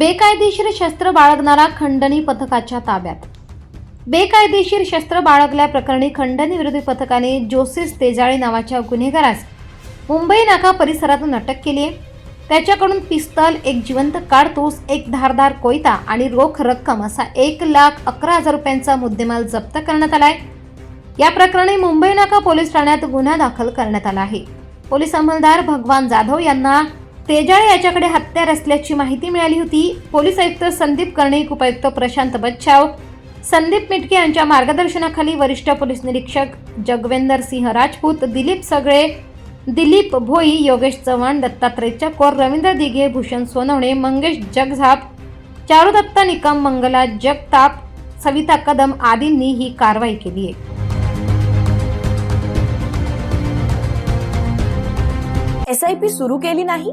बेकायदेशीर शस्त्र बाळगणारा खंडणी पथकाच्या ताब्यात. बेकायदेशीर शस्त्र बाळगल्याप्रकरणी खंडणी विरोधी पथकाने जोसेस तेजाळे नावाच्या गुन्हेगारास मुंबई नाका परिसरातून अटक केली आहे. त्याच्याकडून पिस्तल एक जिवंत काडतूस एक धारदार कोयता आणि रोख रक्कम असा एक लाख अकरा हजार रुपयांचा मुद्देमाल जप्त करण्यात आलाय. या प्रकरणी मुंबई नाका पोलीस ठाण्यात गुन्हा दाखल करण्यात आला आहे. पोलीस अंमलदार भगवान जाधव यांना तेजाळे याच्याकडे हत्यार असल्याची माहिती मिळाली होती. पोलीस आयुक्त संदीप कर्णिक उपायुक्त प्रशांत बच्छाव संदीप मिटके यांच्या मार्गदर्शनाखाली वरिष्ठ पोलीस निरीक्षक जगवेंदर सिंह राजपूत दिलीप सगळे दिलीप भोई योगेश चव्हाण दत्तात्रय चकोर रवींद्र दिघे भूषण सोनवणे मंगेश जगझाप चारुदत्ता निकम मंगला जगताप सविता कदम आदींनी ही कारवाई केली आहे. एस आय पी सुरू केली नाही?